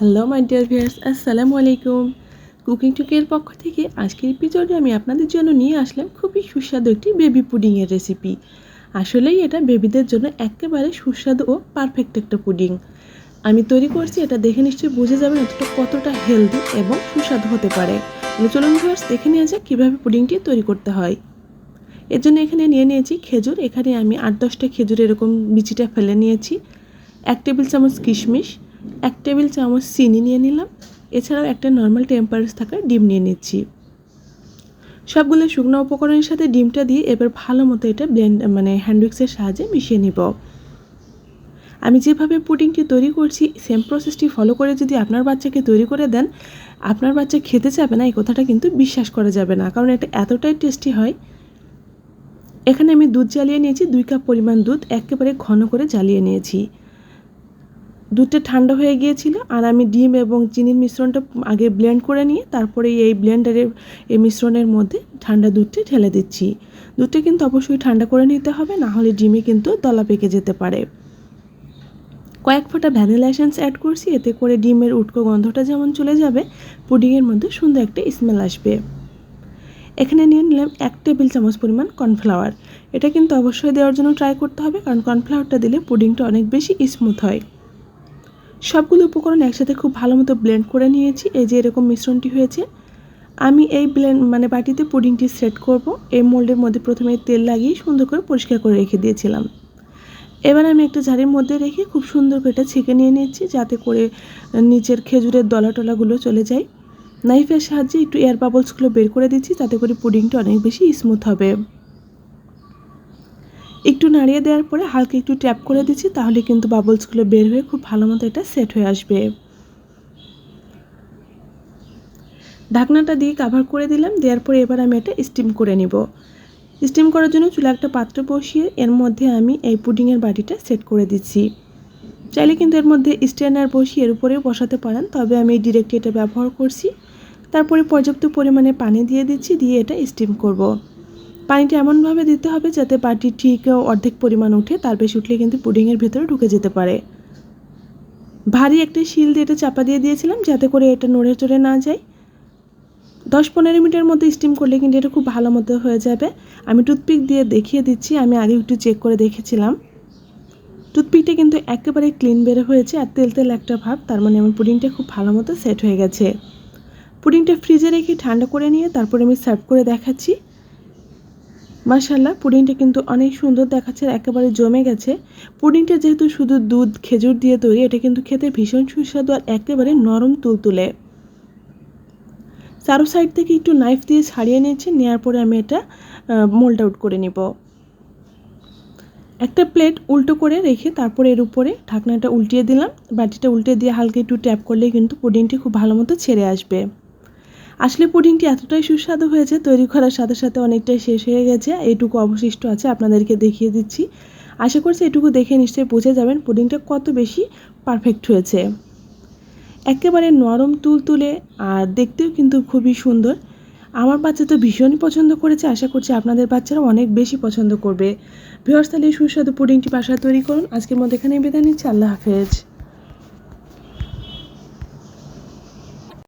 Hello my dear viewers আসসালামু আলাইকুম cooking Tuker পক্ষ থেকে আজকের এপিসোডে আমি আপনাদের জন্য নিয়ে আসলাম খুবই সুস্বাদু একটি বেবি পুডিংয়ের রেসিপি আসলেই এটা বেবিদের জন্য একেবারে সুস্বাদু ও পারফেক্ট একটা পুডিং আমি তৈরি করছি, এটা দেখে নিশ্চয়ই বুঝে যাবেন এতটা কতটা হেলদি এবং সুস্বাদু হতে পারে। চলুন ভিউয়ার্স দেখে নিয়ে যাক কীভাবে পুডিংটি তৈরি করতে হয়। এর জন্য এখানে নিয়ে নিয়েছি খেজুর, এখানে আমি আট দশটা খেজুর এরকম বিচিটা ফেলে নিয়েছি। এক টেবিল চামচ কিশমিশ এক টেবিল চামচ চিনি নিয়ে নিলাম। এছাড়াও একটা নর্মাল টেম্পারেচার থাকা ডিম নিয়ে নিচ্ছি। সবগুলো শুকনো উপকরণের সাথে ডিমটা দিয়ে এবার ভালো মতো এটা ব্লেন্ড মানে হ্যান্ডউইক্সের সাহায্যে মিশিয়ে নিব। আমি যেভাবে পুডিংটি তৈরি করছি সেম প্রসেসটি ফলো করে যদি আপনার বাচ্চাকে তৈরি করে দেন, আপনার বাচ্চা খেতে চাবে না, এই কথাটা কিন্তু বিশ্বাস করা যাবে না, কারণ এটা এতটাই টেস্টি হয়। এখানে আমি দুধ জ্বালিয়ে নিয়েছি, দুই কাপ পরিমাণ দুধ, একেবারে ঘন করে জ্বালিয়ে নিয়েছি। দুধটা ঠান্ডা হয়ে গিয়েছিল আর আমি ডিম এবং চিনির মিশ্রণটা আগে ব্লেন্ড করে নিয়ে তারপরে এই ব্লেন্ডারের এই মিশ্রণের মধ্যে ঠান্ডা দুধটি ঢেলে দিচ্ছি। দুধটা কিন্তু অবশ্যই ঠান্ডা করে নিতে হবে, না হলে ডিমে কিন্তু দলা পেকে যেতে পারে। কয়েক ফোঁটা ভ্যানিলা এসেন্স অ্যাড করছি, এতে করে ডিমের উটকো গন্ধটা যেমন চলে যাবে, পুডিংয়ের মধ্যে সুন্দর একটা স্মেল আসবে। এখানে নিয়ে নিলাম এক টেবিল চামচ পরিমাণ কর্নফ্লাওয়ার। এটা কিন্তু অবশ্যই দেওয়ার জন্য ট্রাই করতে হবে, কারণ কর্নফ্লাওয়ারটা দিলে পুডিংটা অনেক বেশি স্মুথ হয়। সবগুলো উপকরণ একসাথে খুব ভালো মতো ব্লেন্ড করে নিয়েছি। এই যে এরকম মিশ্রণটি হয়েছে। আমি এই ব্লেন্ড মানে বাটিতে পুডিংটি সেট করব। এই মোল্ডের মধ্যে প্রথমে তেল লাগিয়ে সুন্দর করে পরিষ্কার করে রেখে দিয়েছিলাম। এবার আমি একটা ঝাড়ির মধ্যে রেখে খুব সুন্দর করে এটা ছেঁকে নিয়ে নিচ্ছি, যাতে করে নিচের খেজুরের দলা টলাগুলো চলে যায়। নাইফের সাহায্যে একটু এয়ার বাবলসগুলো বের করে দিচ্ছি, তাতে করে পুডিংটা অনেক বেশি স্মুথ হবে। একটু নাড়িয়ে দেওয়ার পরে হালকা একটু ট্যাপ করে দিচ্ছি, তাহলে কিন্তু বাবলসগুলো বের হয়ে খুব ভালো মতো এটা সেট হয়ে আসবে। ঢাকনাটা দিয়ে কাভার করে দিলাম, দেওয়ার পরে এবার আমি এটা স্টিম করে নিব। স্টিম করার জন্য চুলা একটা পাত্র বসিয়ে এর মধ্যে আমি এই পুডিংয়ের বাটিটা সেট করে দিচ্ছি। চাইলে কিন্তু এর মধ্যে স্ট্যান্ডার বসিয়ে এর উপরেও বসাতে পারেন, তবে আমি ডিরেক্ট এটা ব্যবহার করছি। তারপরে পর্যাপ্ত পরিমাণে পানি দিয়ে দিচ্ছি, দিয়ে এটা স্টিম করব। পানিটা এমনভাবে দিতে হবে যাতে বাটি ঠিক অর্ধেক পরিমাণ উঠে তার বেশি উঠলে কিন্তু পুডিংয়ের ভেতরে ঢুকে যেতে পারে। ভারী একটা শিল দিয়ে এটা চাপা দিয়ে দিয়েছিলাম যাতে করে এটা নড়ে চড়ে না যায়। দশ পনেরো মিনিটের মধ্যে স্টিম করলে কিন্তু এটা খুব ভালো মতো হয়ে যাবে। আমি টুথপিক দিয়ে দেখিয়ে দিচ্ছি, আমি আগে একটু চেক করে দেখেছিলাম। টুথপিকটা কিন্তু একেবারে ক্লিন বের হয়েছে আর তেল তেল একটা ভাব, তার মানে আমার পুডিংটা খুব ভালো মতো সেট হয়ে গেছে। পুডিংটা ফ্রিজে রেখে ঠান্ডা করে নিয়ে তারপরে আমি সার্ভ করে দেখাচ্ছি। মাশাল্লাহ পুডিংটা কিন্তু অনেক সুন্দর দেখাচ্ছে একেবারে জমে গেছে। পুডিংটা যেহেতু শুধু দুধ, খেজুর দিয়ে তৈরি, এটা কিন্তু খেতে ভীষণ সুস্বাদু আর একেবারে নরম তুলতুলে। চারো সাইড থেকে একটু নাইফ দিয়ে ছাড়িয়ে নিয়েছি নেওয়ার পরে আমি এটা মোল্ড আউট করে নিব। একটা প্লেট উল্টো করে রেখে তারপরে এর উপরে ঢাকনাটা উল্টিয়ে দিলাম। বাটিটা উল্টে দিয়ে হালকা একটু ট্যাপ করলে কিন্তু পুডিংটি খুব ভালো মতো ছেড়ে আসবে। আসলে পুডিংটি এতটাই সুস্বাদু হয়েছে, তৈরি করার সাথে সাথে অনেকটাই শেষ হয়ে গেছে, এইটুকু অবশিষ্ট আছে, আপনাদেরকে দেখিয়ে দিচ্ছি। আশা করছি এটুকু দেখে নিশ্চয়ই বুঝে যাবেন পুডিংটা কত বেশি পারফেক্ট হয়েছে। একেবারে নরম তুল তুলে আর দেখতেও কিন্তু খুবই সুন্দর। আমার বাচ্চা তো ভীষণই পছন্দ করেছে, আশা করছি আপনাদের বাচ্চারা অনেক বেশি পছন্দ করবে। ভিওর্স তাহলে সুস্বাদু পুডিংটি বাসায় তৈরি করুন। আজকের মধ্যে এখানে বিদায় নিচ্ছি, আল্লাহ হাফেজ।